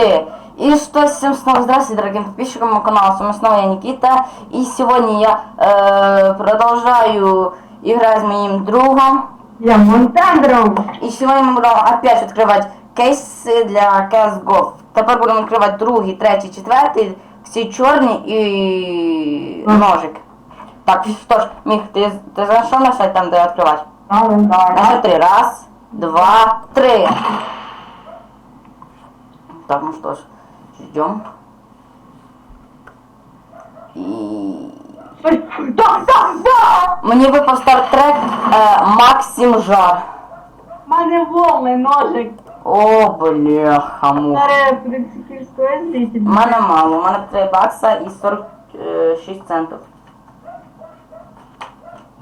три. И что, всем снова здравствуйте, дорогим подписчикам моего канала. С вами снова я, Никита. И сегодня я э, продолжаю играть с моим другом. Я Монтандром. И сегодня мы будем опять открывать кейси для CSGO. Тепер будемо відкривати другий, третій, четвертий, всі чорні і ножик. Так, що ж, Міх, ти, ти знайшов на сайт там, де відкривати? Давай, давай. На счет три. Раз, два, три. Так, ну что ж, ждем. И... Так, так, так! Мені випав стартрек е, Максим Жар. У мене волний ножик. О, бляха, муха. Зараз, в принципі, стоїть У зритель. мене мало, у мене 3 бакса і 46 центів.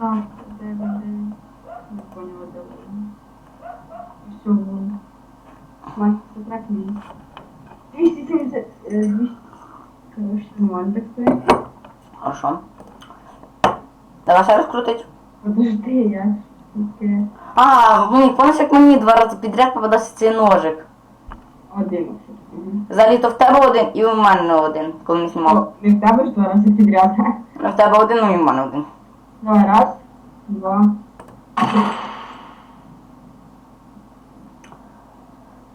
А, де він, де він? Не поняла, де він. Все, вон. Мать, це трек мій. Хорошо. Давай ще розкрутить. Подожди, я ж таке А, мені, пам'ятаєш, як мені два рази підряд попадався цей ножик. один все. Взагалі то в тебе один і у мене один, коли ми знімав. Не в тебе ж два рази підряд. Ну, в тебе один, ну і в мене один. Давай, раз, два.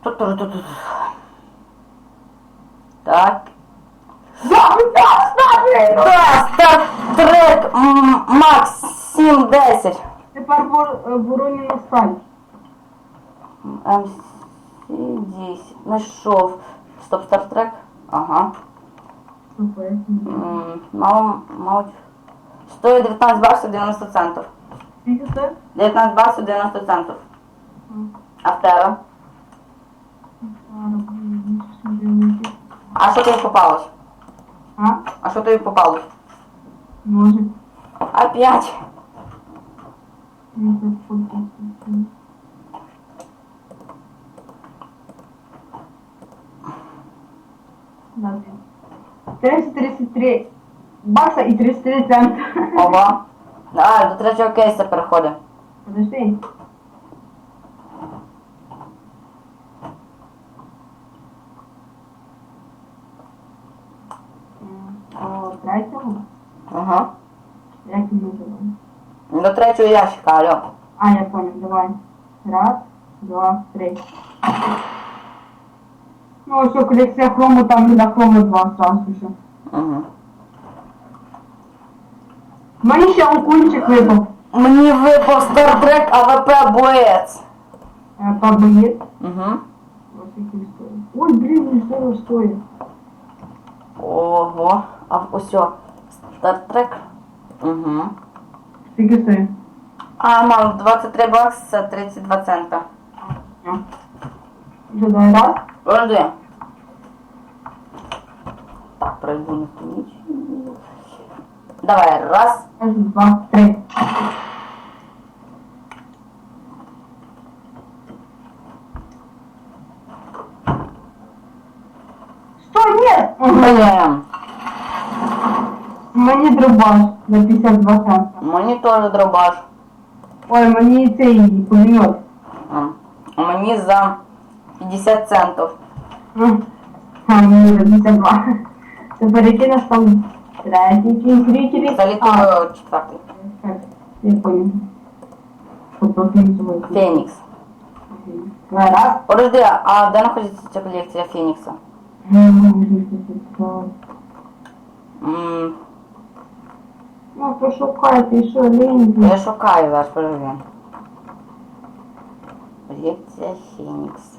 Ту-ту-ту-ту-ту. Так. Да, да, ставлю! Да, стартрек м, Макс 710. Тепер вор, е, сталь. МС-10. Знайшов. Стоп, стартрек. Ага. Супер. М, Мало, мало. Стоїть 19 баксів 90 центів. Скільки це? 19 баксів 90 центів. А в тебе? А що тобі попалось? А? А що тобі попалось? Може. Опять. Фото. Да, 333 бакса і 33 цента. Ого. А, до третього кейса переходить. Подожди. М, О, третього? Ага. Як він називається? До третього ящика, алло. А, я понял, давай. Раз, два, три. Ну, все, колекція хрому, там на хрому два сразу все. Угу. Мені ще окунчик випав. Мені випав стартрек АВП боєць. Е, Побоєць. Угу. Ось який стоїть. Ой, блін, він стоїть. Ого. А ось. Стартрек. Угу. Скільки стоїть? А, мам, 23 бакса 32 цента. Вже раз. Подожди. Так, пройду на страницу. Давай, раз. Раз, два, три. Что, нет? Блин. Мені дробаш на 52 цента. Мені теж дробаш. Ой, мені цей пулемет. М. А мені за 50 центів. М. А, мені за 52. Це перекинеш там третій кінь, зрителі. Взагалі А, то четвертий. так, я понял. Що профінансувати. Фенікс. Давай, раз. Подожди, а де знаходиться ця колекція Фенікса? М, Ну, пошукайте, що лінь. Я шукаю зараз, подожди. Колекція Фенікс.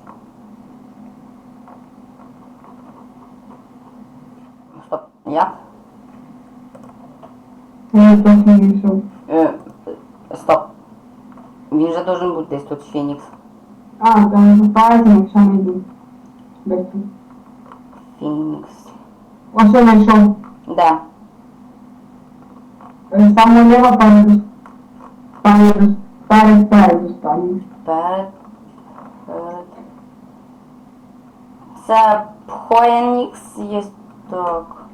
Стоп, я? Я точно не йшов. Е, стоп. Він же должен бути десь тут Фенікс. А, там запасно, якщо не йду. Десь тут. Фенікс. Ось що знайшов. Де? Е, Саме ліво перед перед перед перед останнім. Перед. Перед. Це Пхоенікс є так.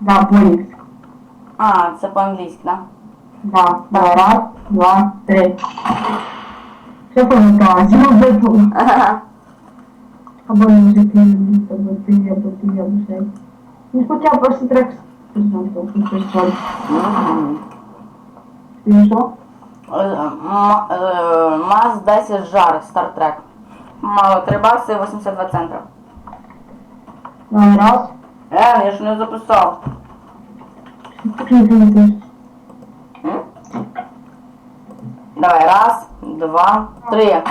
Да, Полікс. А, це по-англійськи, да? Да, давай, раз, два, три. Що помикалась? Ну, де тут? Ага. Або мужики, або ти душей. Ну хоча перший трек Сержантом, щось чорт. Ти що? Е, м- е, МАЗ 10 жар, стартрек. Мало 3 бакси 82 центра. Давай, раз. Е, я ж не записав. Давай, раз, два, три.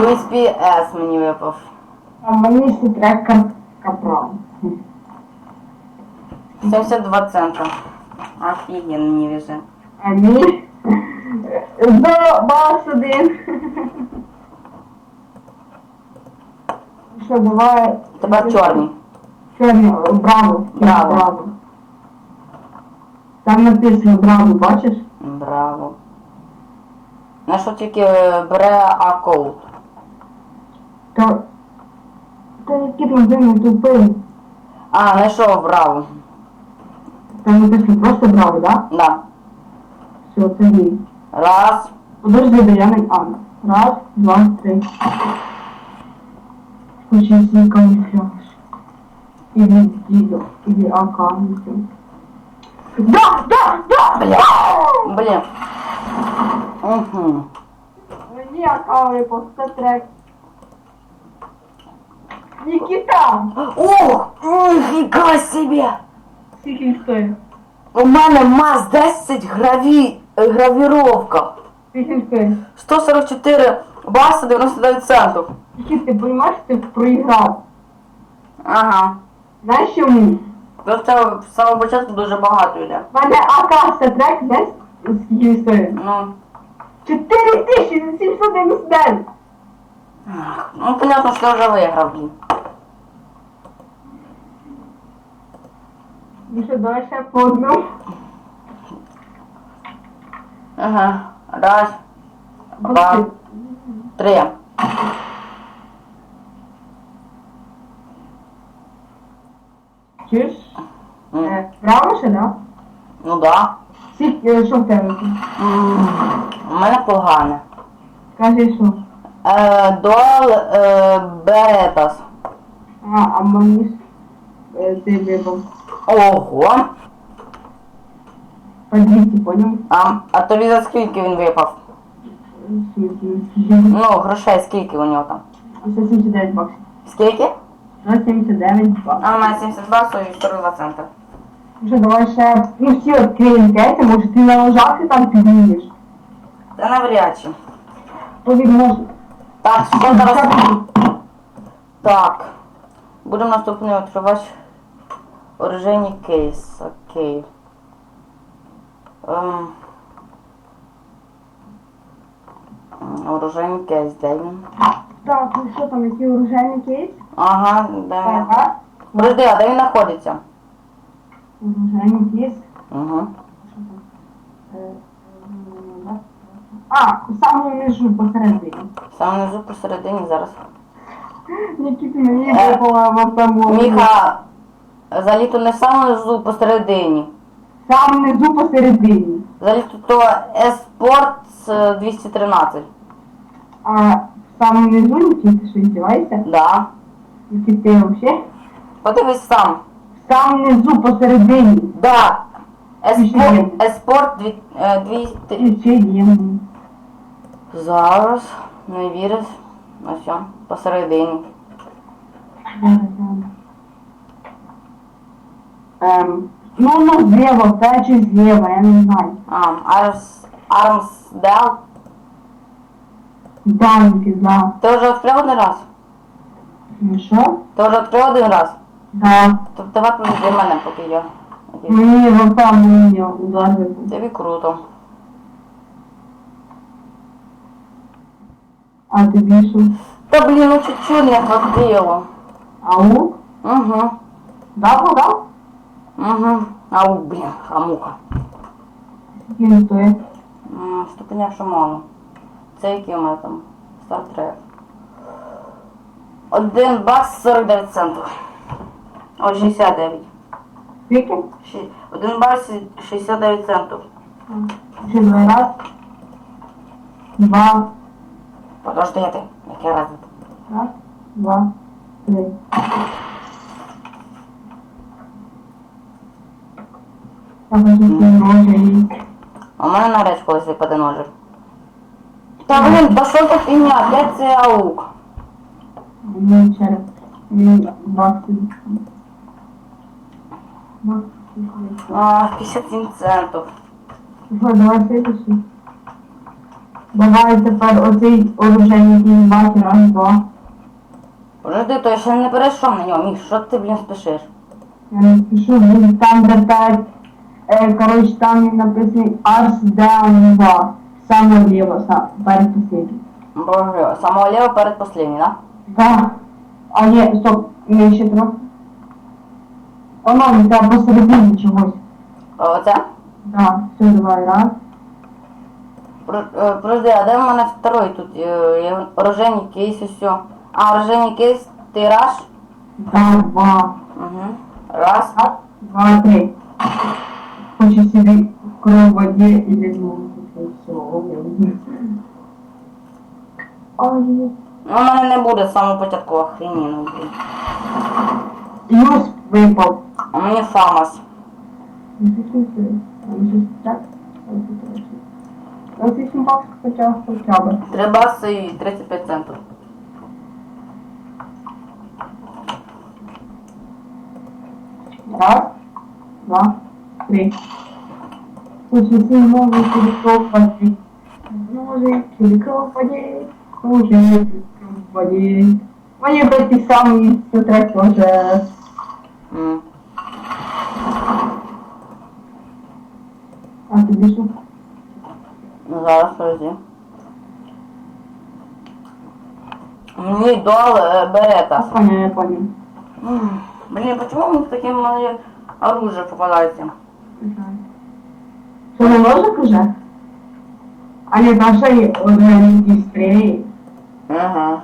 USB S мені випав. А мені ще трек кап- капрал. 72 центра. Офігенний режим. А ні. До бас один. Що, давай. Тепер чорний. Чорний, браво. Браво. браво. Там написано браво, бачиш? Браво. На що тільки е, бере А-коут. То. Та який там дивний тупий. А, знайшов браво. Там написано просто браво, да? Да. Все, це він. Раз. Подожди, да я не... А, раз, два, три. Включи свій камуфляж. Или дідо, или АК. не знаю. Да, да, да! Бля. Блін. Угу. Мені АК випав, це трек. Нікіта! Ох, ніфіга собі! Скільки він стоїть? У мене МАЗ 10 граві... е, гравіровка. Скільки він стоїть? 144 баса 99 центів. Нікіт, ти розумієш, ти проіграв. Ага. Знаєш чому? Просто з самого початку дуже багато йде. В мене АК це трек, знаєш, скільки він стоїть? Ну, 4799! Ну понятно, що я вже виграв, блін. Ну що, давай по одному. Ага. Раз, два, три. Чуєш? М, Е, Право ще, да? Ну да. Скільки, е, що в тебе? У мене погане. Скажи, що? Е, Дуал е, Беретас. А, а мені ж е. Ого. По 200, поняв? А, а тобі за скільки він випав? Ну, грошей скільки у нього там? 179 баксів. Скільки? 179 баксів. А у мене 70 баксів і 42 цента. Що, давай ще, ну всі відкриємо кейси, може ти на лежаки там піднімеш. Та навряд чи. Повір, може. Так, що зараз? Так. Будемо наступний відкривати оружейний кейс. Окей. Ем. Оружейний кейс, де він? Так, ну що там, який оружейний кейс? Ага, де він? Ага. Подожди, а де він знаходиться? Оружейний кейс. Угу. Що там? Е, е, да. А, у самому нижу посередині. Саме внизу посередині зараз. Нікіт мені Е, випала в тому. Міха, заліто не саме внизу посередині. Сам внизу посередині. Заліто то Esports 213. А в самому низу Нікіт, що здіваєшся? Да. Нікіт, ти вообще? Подивись сам. Сам внизу посередині. Да. Еспорт, еспорт дві, е, дві, ти- є. Зараз. Не віриш. Ось посередині. Ем, ну, ну, зліва, це чи зліва, я не знаю. А, Армс, Армсдел. Данки, да. Ти вже відкрив один раз? Ну що? Ти вже відкрив один раз? Да. То давай для мене поки я. Мені в там випав. Тобі круто. А тобі що? Та блін, ну чуть-чуть не хватило. Ау? Угу. Да, подав? Угу. Ау, блін, хамуха. Він? М, Ступеня, мало. Це який у мене там? Стартрек. Один бакс 49 центів. О, 69. Скільки? Ші- Один бакс 69 центів. Ще два раз. Два. Подождите, яке раз? Раз, два, три. А мене навряд чи колись випаде ножик. Та та що за фігня? Опять це аук. А, 57 центів. Що, давай следующий. Давай тепер оцей оружейний кінбаки раз, два. Подожди, то я ще не перейшов на нього. Міш, що ти, блін, спішиш? Я не пишу, він там вертає. Е, коротше, там написано Ars Down 2. Саме вліво, сам, перед последнім. Боже, самого ліво перед последній, да? Да. А ні, стоп, не ще трохи. Воно не треба посередині чогось. Оце? Да, все, давай, раз. Е, Подожди, а де в мене второй тут? Е, Оружейний кейс і все. А, оружейний кейс, ти раш? Два. Угу. Раз. Раз, два, три. Хочу собі кров в воді і лягну. Ну, у мене не буде з самого початку блін. Юс випав. А мені фамас. Ось 8 баксів хоча хоча б. Три баси і 35 центів. Раз, два, три. Хочу свій новий телекопати. Новий телекопати. Уже телекопати. Мені би ті самі це трек тоже. М. А тобі що? Зараз подожди. Мені дуал е, Я берета. понял, я понял. М, Блін, почему мені таке моє оружие попадається? Що не ножик уже? А не наша один спрей. Ага.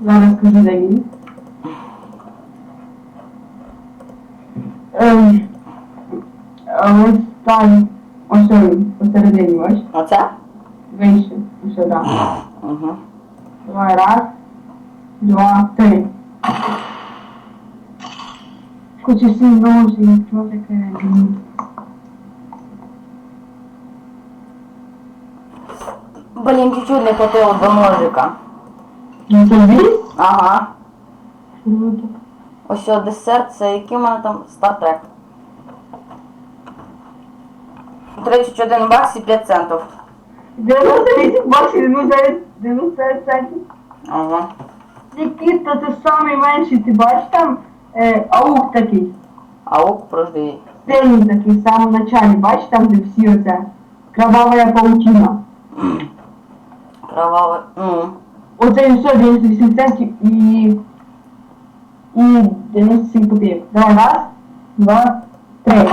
Зараз скажу де він. Ем, а ось там, ось він, посередині, ось, Оце? вище, сюди. Угу. Давай, раз, два, три. Хочу всі ножі, що таке? Блін, чуть-чуть не хватило до ножика. Ну, тобі? Ага. Ось о, десерт, це який у мене там стартрек. 31 бакс і 5 центів. 98 баксів, 99 99 центів. Ага. Нікіта, це самий менший, ти бачиш там е, аук такий, Аук, подожди. синій такий, в самому началі, бачиш там, де всі оце, кровава паутина. Кровавий. Ну. Оце і все, 98 центів і, і 97 копійок. Давай, раз, два, три.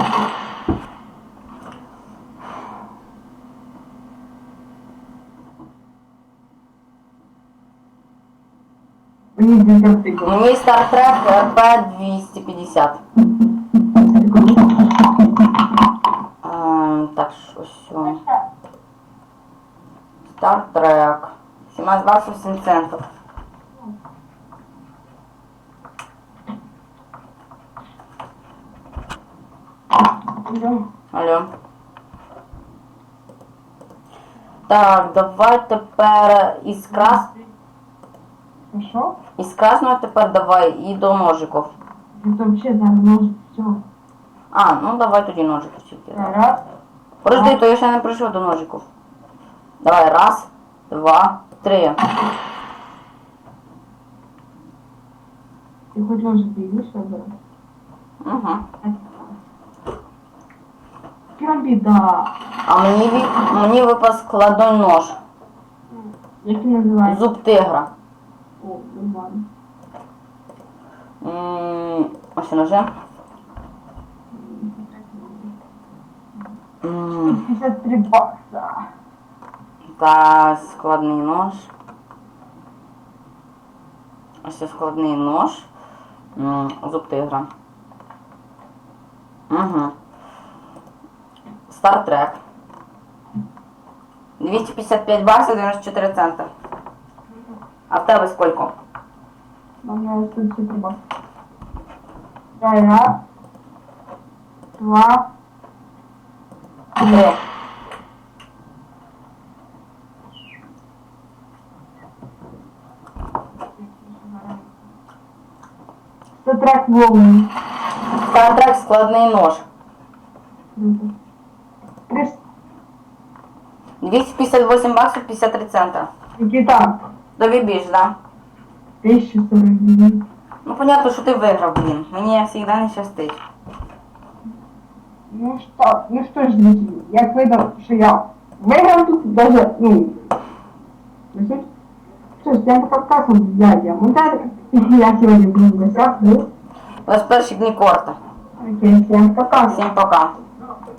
Мені десять секунд. Мені стартрек РП 250. Ем, так, що все. Стартрек. 17 баксів 7 центів. Алло. Так, давай тепер із крас... Ну що? із красного тепер давай і до ножиків. Це взагалі зараз може все. А, ну давай тоді ножики тільки. Раз, Подожди, то я ще не прийшов до ножиків. Давай, раз, два, три. ти хоч може бігиш зараз? Угу. Прям біда. А мені, ві- мені випав складний нож. Як він називається? Зуб тигра. Нормально. М, Ось ножи. М, 53 бакса. Та складний нож. Ось це складний нож. М, Зуб тигра. Угу. Стартрек. 255 баксів 94 цента. А в тебе скільки? Мене тут все треба. Дай раз. Два. Три. Це трек вовни. Стартрек складний нож. Круто. Трис. 258 баксів 53 цента. Никита. Тобі більш, да? 1049. Ну, понятно, що ти виграв, блін. Мені завжди не щастить. Ну что, ну что ж, зрители, як видно, що я виграв тут даже, ну, ну, що ж, що я кассом дядя, монтаж, я сьогодні буду в гостях, ну, У нас перші дні корта. окей, всем пока. Всім пока.